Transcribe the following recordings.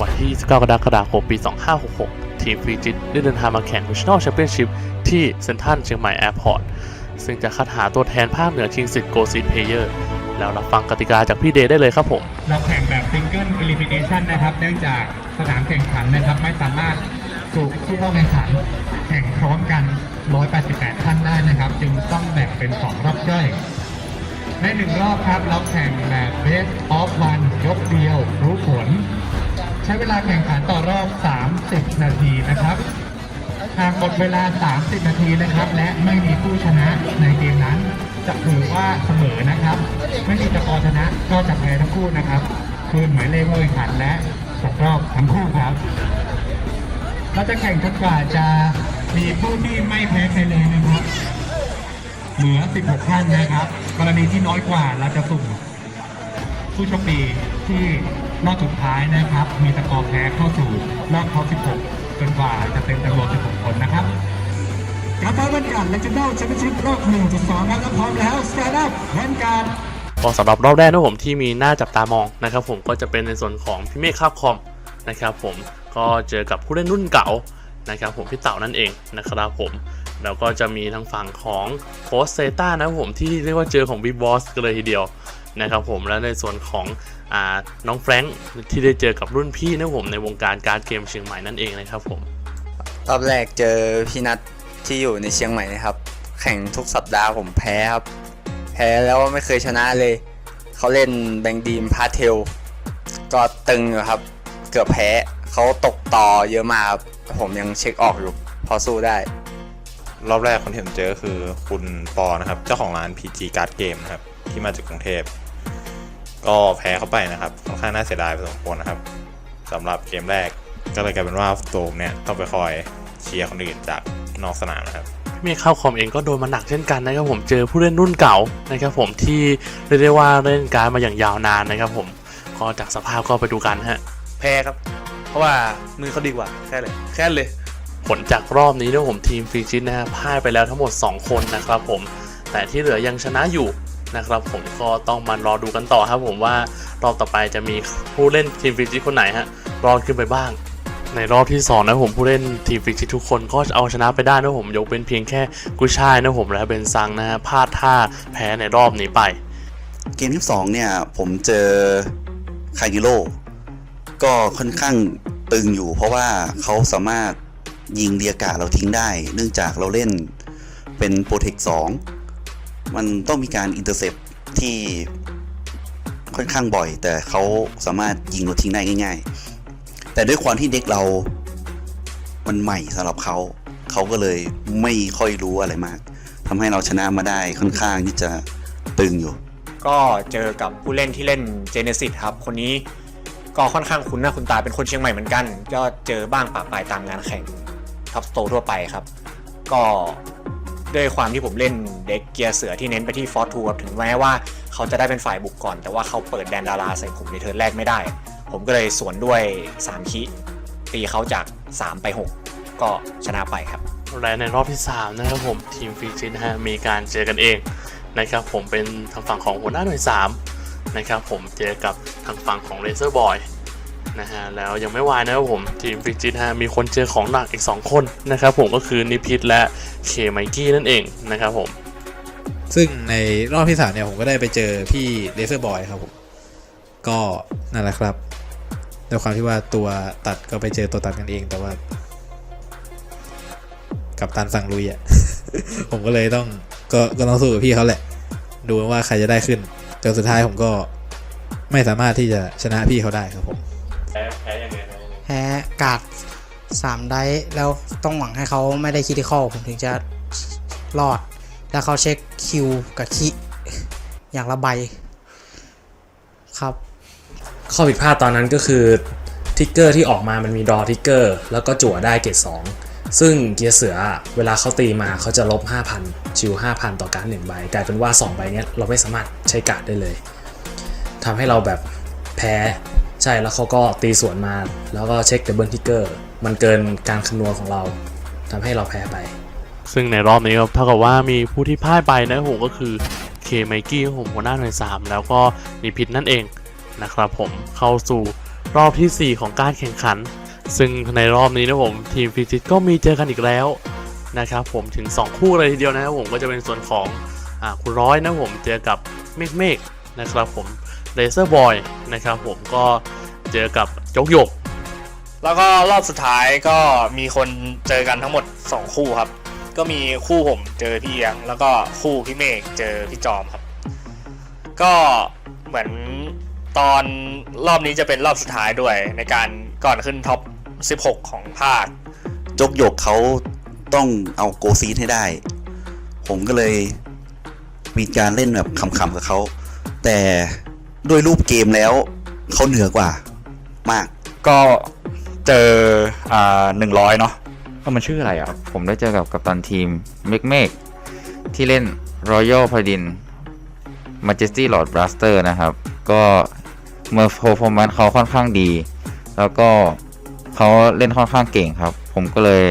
วันที่ 29 กรกฎาคมปี 2566 ทีมฟรีจิตได้เดินทางมาแข่ง National Championship ที่เซนทรัลเชียงใหม่แอร์พอร์ต ซึ่งจะคัดหาตัวแทนภาคเหนือชิงสิทธิ์โกซีเพเยอร์ แล้วรับฟังกติกาจากพี่เดย์ได้เลยครับผม เราแข่งแบบซิงเกิล e ลิมิเ t ชันนะครับ เนื่องจากสนามแข่งขันนะครับ ไม่สามารถสูบผู้เข้าแข่งขัน แข่งพร้อมกัน 188 ท่านได้นะครับ จึงต้องแบ่งเป็น 2 รอบย่อยในหนึ่งรอบครับ เราแข่งแบบ best of one ยกเดียวรู้ผล ใช้เวลาแข่งขันต่อรอบ 30 นาทีนะครับหากหมดเวลา 30 นาทีนะครับ และไม่มีผู้ชนะในเกมนั้น จะถือว่าเสมอนะครับ ไม่มีตะกอชนะก็จะแพ้ทั้งคู่นะครับ คืนหมายเลขผู้แข่งขันและตกรอบทั้งคู่ครับเราจะแข่งจนกว่าจะมีผู้ที่ไม่แพ้ใครเลยนะครับ เหลือ 16 ท่านนะครับ กรณีที่น้อยกว่าเราจะสุ่ม ผู้โชคดีที่รอบสุดท้ายนะครับ มีตะกอร์แพ้เข้าสู่รอบท็อป16 จนกว่าจะเป็นจำนวน16คนนะครับการไปบรรยากาศและจะเล่าแชมเปี้ยนชิพรอบ1.2ครับแล้วพร้อมแล้วสแตนด์อัพบรรกาศก็สำหรับรอบแรกนะผมที่มีหน้าจับตามองนะครับ ผมก็จะเป็นในส่วนของพี่เมฆคาบคอมนะครับ ผมก็เจอกับผู้เล่นรุ่นเก่านะครับ ผมพี่เต่านั่นเองนะครับผมแล้วก็จะมีทางฝั่งของโคสเซต้านะครับผมที่เรียกว่าเจอของบิ๊กบอสกันเลยทีเดียว นะครับผมและในส่วนของอ่าน้องแฟรงค์ที่ได้เจอกับรุ่นพี่นะครับผมในวงการการดเกมเชียงใหม่นั่นเองนะครับผมรอบแรกเจอพี่นัทที่อยู่ในเชียงใหม่นะครับ แข่งทุกสัปดาห์ผมแพ้ครับ แพ้แล้วไม่เคยชนะเลย เขาเล่นแบงค์ดีมพาเทล ก็ตึงอยู่ครับ เกือบแพ้เขาตกต่อเยอะมากครับผมยังเช็คออกอยู่ พอสู้ได้ รอบแรกคนที่ผมเจอก็คือคุณปอนะครับ เจ้าของร้าน PG Card Game นะครับ ที่มาจากกรุงเทพ ก็แพ้เข้าไปนะครับค่อนข้างน่าเสียดายพอสมควรนะครับสำหรับเกมแรกก็เลยกลายเป็นว่าโตมเนี่ยต้องไปคอยเชียร์คนอื่นจากนอกสนามนะครับเมฆเข้าคอมเองก็โดนมาหนักเช่นกันนะครับผมเจอผู้เล่นรุ่นเก่านะครับผมที่เรียกได้ว่าเล่นการดมาอย่างยาวนานนะครับผมก็จากสภาพก็ไปดูกันฮะแพ้ครับ เพราะว่ามือเขาดีกว่าแค่เลยแค่เลยผลจากรอบนี้นะผมทีมฟรีจิตนะฮะพ่ายไปแล้วทั้งหมด 2 คนนะครับผมแต่ที่เหลือยังชนะอยู่ นะครับผมก็ต้องมารอดูกันต่อครับผมว่ารอบต่อไปจะมีผู้เล่นทีมฟรีจิคนไหนฮะรอดขึ้นไปบ้าง ในรอบที่สองนะผมผู้เล่นทีมฟรีจิทุกคนก็เอาชนะไปได้นะผมยกเป็นเพียงแค่กุช่ายนะผมและเบนซังนะฮะพลาดท่าแพ้ในรอบนี้ไป เกมที่2เนี่ยผมเจอคายิโร่ก็ค่อนข้างตึงอยู่ เพราะว่าเขาสามารถยิงเดียกาเราทิ้งได้ เนื่องจากเราเล่นเป็นโปรเทค2 มันต้องมีการอินเตอร์เซปที่ค่อนข้างบ่อย แต่เขาสามารถยิงราทิ้งได้ง่าย ๆ แต่ด้วยความที่เด็กเรา มันใหม่สำหรับเขา เขาก็เลยไม่ค่อยรู้อะไรมากทำให้เราชนะมาได้ค่อนข้างที่จะตึงอยู่ ก็เจอกับผู้เล่นที่เล่น Genesis ครับ คนนี้ก็ค่อนข้างคุ้นหน้าคุ้นตาเป็นคนเชียงใหม่เหมือนกัน ก็เจอบ้างปะปายตามงานแข่งท็อปโตทั่วไปครับ ก็ ด้วยความที่ผมเล่นเด็กเกียร์เสือที่เน้นไปที่ฟอร์ทูครับถึงแม้ว่าเขาจะได้เป็นฝ่ายบุกก่อน แต่ว่าเขาเปิดแดนดาราใส่ผมในเทิร์นแรกไม่ได้ ผมก็เลยสวนด้วย 3 คิตีเขาจาก 3 ไป 6 ก็ชนะไปครับ และในรอบที่ 3 นะครับผมทีมฟรีจิตนะฮะมีการเจอกันเองนะครับผมเป็นทางฝั่งของหัวหน้าหน่วย3นะครับผมเจอกับทางฝั่งของเลเซอร์บอย นะฮะแล้วยังไม่วายนะครับผมทีมฟรีจิตฮะมีคนเจอของหนักอีก 2 คนนะครับผมก็คือนิพิษและเคไมกี้นั่นเองนะครับผม ซึ่งในรอบที่สามเนี่ยผมก็ได้ไปเจอพี่เลเซอร์บอยครับผม ก็นั่นแหละครับด้วยความที่ว่าตัวตัดก็ไปเจอตัวตัดกันเองแต่ว่า กับตันสั่งลุยอะ่ะ ผมก็เลยต้องก็ก็ต้องสู้กับพี่เขาแหละ ดูว่าใครจะได้ขึ้นจนสุดท้ายผมก็ไม่สามารถที่จะชนะพี่เขาได้ครับผม แพ้กาดสามได้แล้วต้องหวังให้เขาไม่ได้คิดที่ข้อผมถึงจะรอด แล้วเขาเช็คคิวกับคิอย่างละใบครับข้อผิดพลาดตอนนั้นก็คือทิกเกอร์ที่ออกมามันมีดอทิกเกอร์แล้วก็จั่วได้เกรด2ซึ่งเกียร์เสืออะเวลาเขาตีมาเขาจะลบ 5,000 ชิว 5,000 ต่อการดหนึ่งใบกลายเป็นว่า 2 ใบเนี้ยเราไม่สามารถใช้การ์ดได้เลยทำให้เราแบบแพ้ ใช่แล้วเขาก็ตีสวนมา แล้วก็เช็คดับเบิลทิกเกอร์มันเกินการคำนวณของเราทำให้เราแพ้ไป ซึ่งในรอบนี้ครับเท่ากับว่ามีผู้ที่พ่ายไปนะผมก็คือเคไมกี้ผมหัวหน้าหน่วย3แล้วก็นิพิษนั่นเองนะครับผมเข้าสู่รอบทีสี่4 ของการแข่งขัน ซึ่งในรอบนี้นะผมทีมฟิจิตก็มีเจอกันอีกแล้วนะครับผมถึง 2 คู่เลยทีเดียวนะครับผมก็จะเป็นส่วนของอคุณร้อยนะผมเจอกับเมฆเมฆนะครับผม เลเซอร์บอยนะครับผมก็เจอกับโจกหยก แล้วก็รอบสุดท้ายก็มีคนเจอกันทั้งหมด 2 คู่ครับ ก็มีคู่ผมเจอพี่เอียง แล้วก็คู่พี่เมฆเจอพี่จอมครับ ก็เหมือนตอนรอบนี้จะเป็นรอบสุดท้ายด้วยในการก่อนขึ้นท็อป 16 ของภาคจกหยกเขาต้องเอาโกซีดให้ได้ ผมก็เลยมีการเล่นแบบขำๆกับเขา แต่ ด้วยรูปเกมแล้วเขาเหนือกว่ามาก ก็เจออ่าหนึ่งร้อยเนาะก็มันชื่ออะไรอะ ผมได้เจอกับกัปตันทีมเมกเมกที่เล่น Royal p a l a d i n Majesty Lord Blaster นะครับ ก็เมื่อ performance เขาค่อนข้างดี แล้วก็เขาเล่นค่อนข้างเก่งครับ ผมก็เลย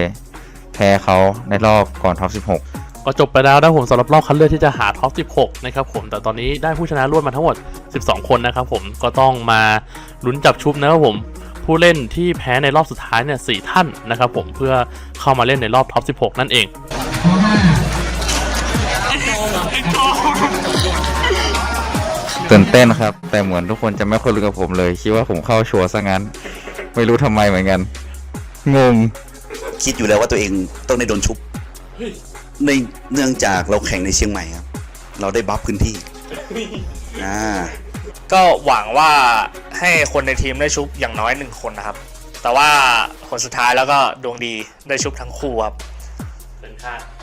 แพ้เขาในรอบก่อนท็อป16 ก็จบไปแล้วนะผมสำหรับรอบคัดเลือกที่จะหาท็อป 16 นะครับผมแต่ตอนนี้ได้ผู้ชนะรวดมาทั้งหมด 12 คนนะครับผมก็ต้องมาลุ้นจับชุบนะครับผมผู้เล่นที่แพ้ในรอบสุดท้ายเนี่ยสท่านนะครับผมเพื่อเข้ามาเล่นในรอบท็อป 16 นั่นเองข้อห้าตื่นเต้นครับ แต่เหมือนทุกคนจะไม่ค่อยรู้กับผมเลย คิดว่าผมเข้าชัวร์ซะงั้น ไม่รู้ทำไมเหมือนกัน งง คิดอยู่แล้วว่าตัวเองต้องได้โดนชุบ ในเนื่องจากเราแข่งในเชียงใหม่ครับ เราได้บัฟพื้นที่อ่าก็หวังว่าให้คนในทีมได้ชุบอย่างน้อยหนึ่งคนนะครับ แต่ว่าผลสุดท้ายแล้วก็ดวงดีได้ชุบทั้งคู่ครับ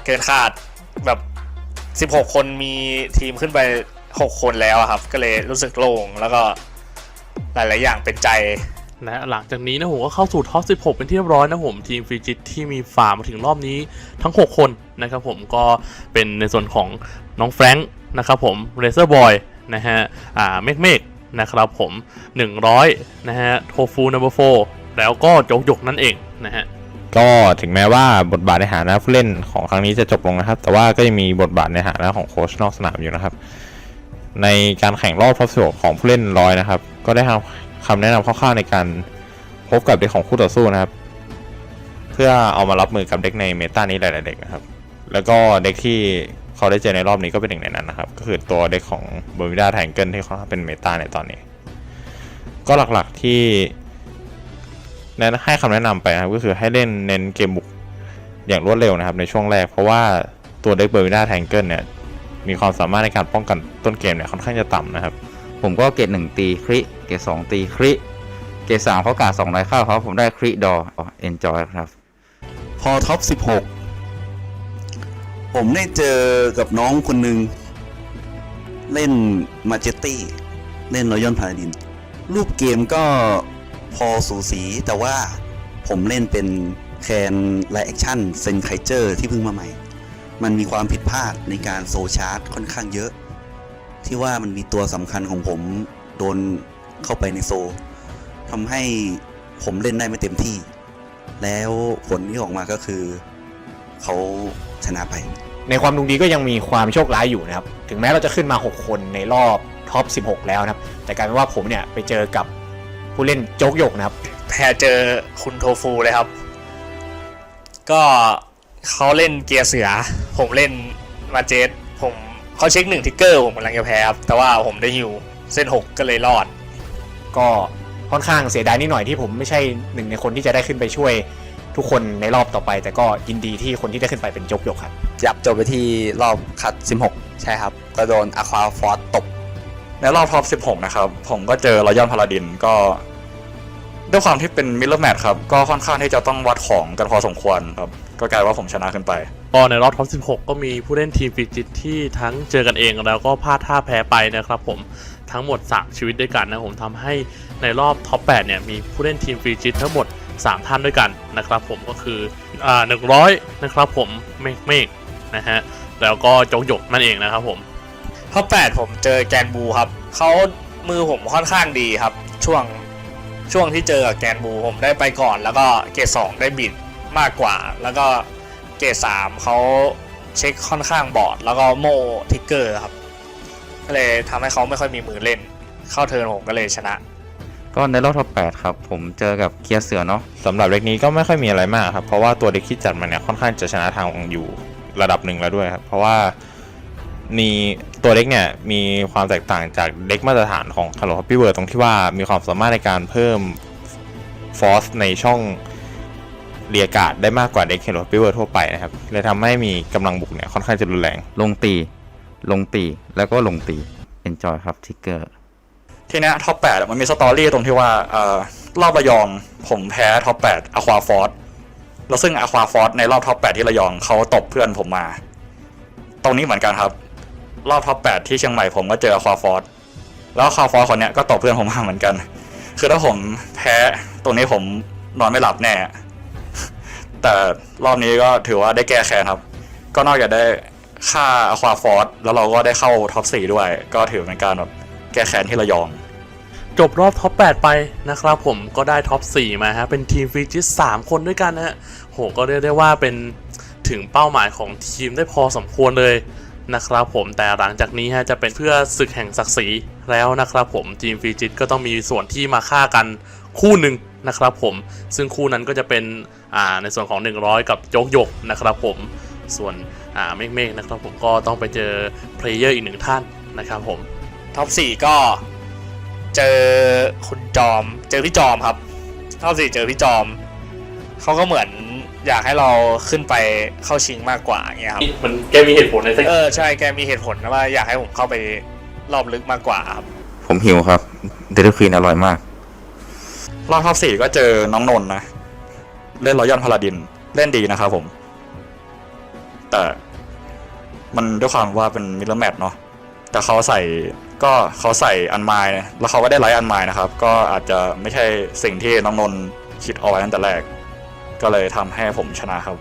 เกินคาดแบบ 16 คนมีทีมขึ้นไป 6 คนแล้วอะครับ ก็เลยรู้สึกโล่งแล้วก็หลาย ๆ อย่างเป็นใจ นะหลังจากนี้นะผมก็เข้าสู่ท็อป 16 เป็นที่เรียบร้อยนะผมทีมฟิจิตที่มีฝ่ามาถึงรอบนี้ทั้ง 6 คนนะครับผมก็เป็นในส่วนของน้องแฟรงค์นะครับผมเรเซอร์บอยนะฮะอ่าเมกเมกนะครับผม 100 นะฮะโทฟูนัมเบอร์โฟแล้วก็โจกหยกนั่นเองนะฮะก็ถึงแม้ว่าบทบาทในฐานะผู้เล่นของครั้งนี้จะจบลงนะครับ แต่ว่าก็ยังมีบทบาทในฐานะของโค้ชนอกสนามอยู่นะครับ ในการแข่งรอบท็อปสิของผู้เล่นร้อยนะครับ ก็ได้ทำ คำแนะนำคร่าวๆในการพบกับเด็กของคู่ต่อสู้นะครับ เพื่อเอามารับมือกับเด็กในเมตานี้หลายๆเด็กนะครับ แล้วก็เด็กที่เขาได้เจอในรอบนี้ก็เป็นหนึ่งในนั้นนะครับ ก็คือตัวเด็กของเบอร์มิดาแทงเกิลที่เขาเป็นเมตาในตอนนี้ ก็หลักๆที่แนให้คำแนะนำไปนะครับก็คือให้เล่นเน้นเกมบุกอย่างรวดเร็วนะครับในช่วงแรก เพราะว่าตัวเด็กเบอร์มิดาแทงเกิลเนี่ยมีความสามารถในการป้องกันต้นเกมเนี่ยค่อนข้างจะต่ำนะครับ ผมก็เกรดหนึ่งตีคริเกรดสองตีคริเกรดสามเขากาดสองไรเข้าครับผมได้คริดอเอนจอยครับ พอท็อป16ผมได้เจอกับน้องคนหนึ่งเล่นมาเจตตี้เล่นรอยอนพาราดิน รูปเกมก็พอสูสีแต่ว่าผมเล่นเป็นแคนไลแอคชั่นเซนไคเจอร์ที่เพิ่งมาใหม่ มันมีความผิดพลาดในการโซชาร์จค่อนข้างเยอะ ที่ว่ามันมีตัวสำคัญของผมโดนเข้าไปในโซทำให้ผมเล่นได้ไม่เต็มที่ แล้วผลที่ออกมาก็คือเขาชนะไป ในความดวงดีก็ยังมีความโชคร้ายอยู่นะครับ ถึงแม้เราจะขึ้นมา 6 คนในรอบท็อป 16 แล้วนะครับ แต่กลายเป็นว่าผมเนี่ยไปเจอกับผู้เล่นโจ๊กหยกนะครับ แพ้เจอคุณโทฟูเลยครับ ก็เขาเล่นเกียร์เสือ ผมเล่นมาเจสผม เขาเช็คหนึ่งทิกเกอร์ผมกำลังจะแพ้ครับแต่ว่าผมได้ฮิวเส้น6ก็เลยรอด ก็ค่อนข้างเสียดายนิดหน่อยที่ผมไม่ใช่หนึ่งในคนที่จะได้ขึ้นไปช่วยทุกคนในรอบต่อไป แต่ก็ยินดีที่คนที่ได้ขึ้นไปเป็นโจ๊กหยกครับยับจบไปที่รอบคัด 16 ใช่ครับ ก็โดนอะควาฟอร์ตบในรอบท็อป16 นะครับ ผมก็เจอรอยอนพาราดินก็ ด้วยความที่เป็นมิลเลอร์แมทครับ ก็ค่อนข้างที่จะต้องวัดของกันพอสมควรครับ ก็กลายว่าผมชนะขึ้นไป ก็ในรอบท็อป 16 ก็มีผู้เล่นทีมฟิจิตที่ทั้งเจอกันเองแล้วก็พลาดท่าแพ้ไปนะครับผมทั้งหมด 3 ชีวิตด้วยกันนะผมทำให้ในรอบท็อป 8 เนี่ย มีผู้เล่นทีมฟิจิตทั้งหมด 3 ท่านด้วยกันนะครับผมก็คืออ่า100นะครับผมเมฆเมฆนะฮะแล้วก็โจกหยกนั่นเองนะครับผมข้อ8ผมเจอแกนบูครับเขามือผมค่อนข้างดีครับ ช่วง ช่วงที่เจอกับแกนบูผมได้ไปก่อน แล้วก็เกรดสองได้บิดมากกว่า แล้วก็เกรดสามเขาเช็คค่อนข้างบอด แล้วก็โมทิกเกอร์ครับ ก็เลยทำให้เขาไม่ค่อยมีมือเล่น เข้าเทิร์นผมก็เลยชนะ ก็ในรอบท็อป8ครับ ผมเจอกับเคียร์เสือเนาะสำหรับเด็กนี้ก็ไม่ค่อยมีอะไรมากครับ เพราะว่าตัวเด็กที่จัดมาเนี่ยค่อนข้างจะชนะทางอยู่ระดับหนึ่งแล้วด้วยครับ เพราะว่า มีตัวเด็กเนี่ยมีความแตกต่างจากเด็กมาตรฐานของ Hello Happy World ตรงที่ว่ามีความสามารถในการเพิ่มฟอสในช่องเรียกาดได้มากกว่าเด็ก Hello Happy World ทั่วไปนะครับเลยทำให้มีกำลังบุกเนี่ยค่อนข้างจะรุนแรง ลงตี ลงตี แล้วก็ลงตี enjoy ครับทิกเกอร์ ทีเนี้ยท็อป8อะมันมีสตอรี่ตรงที่ว่าเอ่อรอบระยองผมแพ้ท็อป8อควาฟอร์แล้วซึ่งอควาฟอร์ในรอบท็อป8ที่ระยองเขาตบเพื่อนผมมา ตรงนี้เหมือนกันครับ รอบท็อป8ที่เชียงใหม่ผมก็เจออควาฟอร์แล้วอควาฟอร์คนเนี้ยก็ตบเพื่อนผมมาเหมือนกัน คือถ้าผมแพ้ตรงนี้ผมนอนไม่หลับแน่ แต่รอบนี้ก็ถือว่าได้แก้แค้นครับ ก็นอกจากได้ค่าอควาฟอร์แล้วเราก็ได้เข้าท็อป4ด้วย ก็ถือเป็นการแบบแก้แค้นที่ระยอง จบรอบท็อป 8 ไปนะครับผมก็ได้ท็อป 4 มาฮะ เป็นทีมฟรีจิส3คนด้วยกันนะฮะโหก็เรียกได้ว่าเป็นถึงเป้าหมายของทีมได้พอสมควรเลย นะครับผมแต่หลังจากนี้ฮะจะเป็นเพื่อศึกแห่งศักดิ์ศรีแล้วนะครับผมทีมฟรีจิตก็ต้องมีส่วนที่มาฆ่ากันคู่หนึ่งนะครับผมซึ่งคู่นั้นก็จะเป็นอ่าในส่วนของ 100 กับโยกยกนะครับผมส่วนอ่าเมฆเมฆนะครับผมก็ต้องไปเจอเพลเยอร์อีกหนึ่งท่านนะครับผมท็อปสี่ก็เจอคุณจอมเจอพี่จอมครับท็อปสี่เจอพี่จอมเขาก็เหมือน อยากให้เราขึ้นไปเข้าชิงมากกว่าอย่างเงี้ยครับมันแกมีเหตุผลในสักเออใช่แกมีเหตุผลนะว่าอยากให้ผมเข้าไปรอบลึกมากกว่าครับผมหิวครับเดลิควีนอร่อยมาก รอบท็อปสี่ก็เจอน้องนนท์นะ เล่นรอยอนพาลาดินเล่นดีนะครับผม แต่มันด้วยความว่าเป็นมิลเลอร์แมทเนาะแต่เขาใส่ก็เขาใส่อันไมล์แล้วเขาก็ได้ไลท์อันไมล์นะครับ ก็อาจจะไม่ใช่สิ่งที่น้องนนท์คิดเอาไว้ตั้งแต่แรก ก็เลยทำให้ผมชนะครับ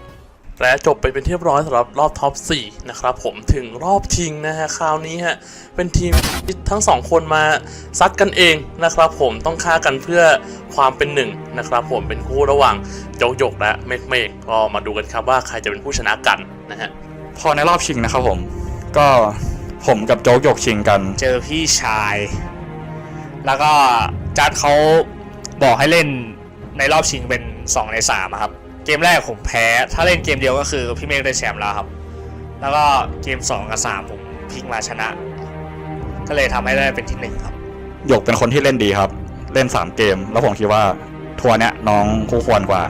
และจบไปเป็นที่เรียบร้อยสำหรับรอบท็อป 4 นะครับผมถึงรอบชิงนะฮะคราวนี้ฮะเป็นทีมที่ทั้งสองคนมาซัดกันเองนะครับผมต้องฆ่ากันเพื่อความเป็นหนึ่งนะครับผมเป็นคู่ระหว่างโจกโยกและเมกเมกก็มาดูกันครับว่าใครจะเป็นผู้ชนะกันนะฮะพอในรอบชิงนะครับผม ก็ผมกับโจ๊กหยกชิงกัน เจอพี่ชาย แล้วก็จัดเขาบอกให้เล่น ในรอบชิงเป็น 2 ใน3ครับ เกมแรกผมแพ้ ถ้าเล่นเกมเดียวก็คือพี่เมฆได้แชมป์แล้วครับ แล้วก็เกม 2 กับ 3 ผมพิกมาชนะ ก็เลยทำให้ได้เป็นที่ 1 ครับ หยกเป็นคนที่เล่นดีครับ เล่น 3 เกม แล้วผมคิดว่าทัวร์เนี้ยน้องคู่ควรกว่า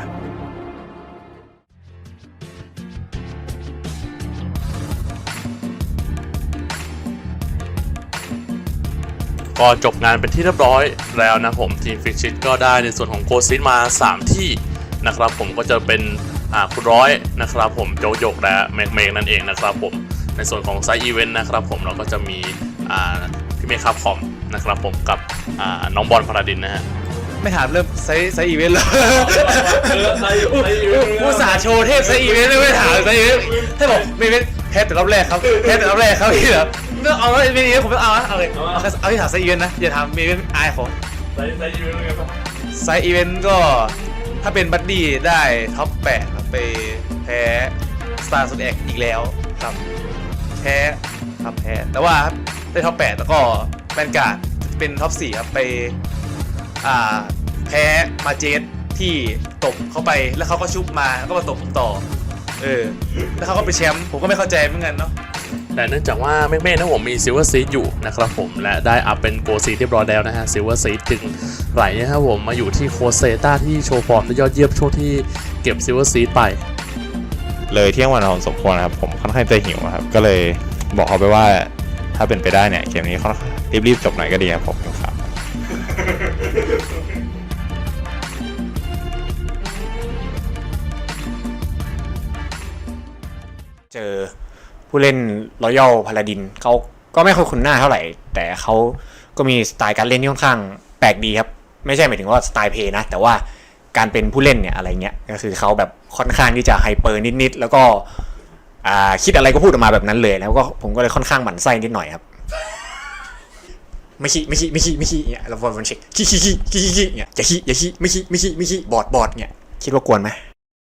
ก็จบงานเป็นที่เรียบร้อยแล้วนะผมทีมฟิชชิตก็ได้ในส่วนของโกซินมา 3 ที่นะครับผมก็จะเป็นอ่าคุณร้อยนะครับผมโจโยกและเมกเมกนั่นเองนะครับผมในส่วนของไซต์อีเวนต์นะครับผมเราก็จะมีอ่าพี่เมฆครับคอมนะครับผมกับอ่าน้องบอลพาราดินนะฮะไม่ถามเริ่มไซส์ไซส์อีเวนต์เลยผู้สาห์โชว์เทพไซส์อีเวนต์เลยไม่ถามไซส์อีเวนต์ให้บอกไม่เป็นแพ้แต่รอบแรกครับแพ้แต่รอบแรกครับพี่แบบ เลือกเอาแล้วอีเวนต์นี้ผมไม่เอานะเอาเลยเอาแค่เอาที่ถามไซอีเวนต์นะอย่าถามอีเวนต์อายของไซส์อีเวนต์ไซส์อีเวนต์ก็ถ้าเป็นบัดดี้ได้ท็อป8ครับไปแพ้สตาร์สุดแอกอีกแล้วครับแพ้ครับแพ้แต่ว่าได้ท็อป8แล้วก็แบนการ์ดเป็นท็อป4ครับไปอ่าแพ้มาเจสที่ตบเข้าไปแล้วเขาก็ชุบมาแล้วก็มาตบผมต่อ เออแล้วเขาก็ไปแชมป์ผมก็ไม่เข้าใจเหมือนกันเนาะ แต่เนื่องจากว่าเมกเมกนะผมมีซิลเวอร์ซีดอยู่นะครับผมและได้อัพเป็นโกซีเรียบร้อยแล้วนะฮะซิลเวอร์ซีดจึงไหลนะครับผมมาอยู่ที่โคเซต้าที่โชว์ฟอร์มได้ยอดเยี่ยมช่วงที่เก็บซิลเวอร์ซีดไป เลยเที่ยงวันของสมควรนะครับผมค่อนข้างจะหิวครับก็เลยบอกเขาไปว่าถ้าเป็นไปได้เนี่ยเกมนี้ค่อนข้างรีบๆจบหน่อยก็ดีครับผมครับเจอ ผู้เล่นรอยัลพาลาดินเขาก็ไม่ค่อยคุ้นหน้าเท่าไหร่ แต่เขาก็มีสไตล์การเล่นที่ค่อนข้างแปลกดีครับ ไม่ใช่หมายถึงว่าสไตล์เพย์นะ แต่ว่าการเป็นผู้เล่นเนี่ยอะไรเงี้ยก็คือเขาแบบค่อนข้างที่จะไฮเปอร์นิดๆแล้วก็อ่าคิดอะไรก็พูดออกมาแบบนั้นเลย แล้วก็ผมก็เลยค่อนข้างหมั่นไส้นิดหน่อยครับไม่ขี้ไม่ขี้ไม่ขี้ไม่ขี้เนี่ยเราบอลมันเช็คขี้ขี้ขี้ขี้ขี้ขี้เนี่ยอย่าขี้อย่าขี้ไม่ขี้ไม่ขี้ไม่ขี้บอดบอดเนี่ยคิดว่ากวนไหม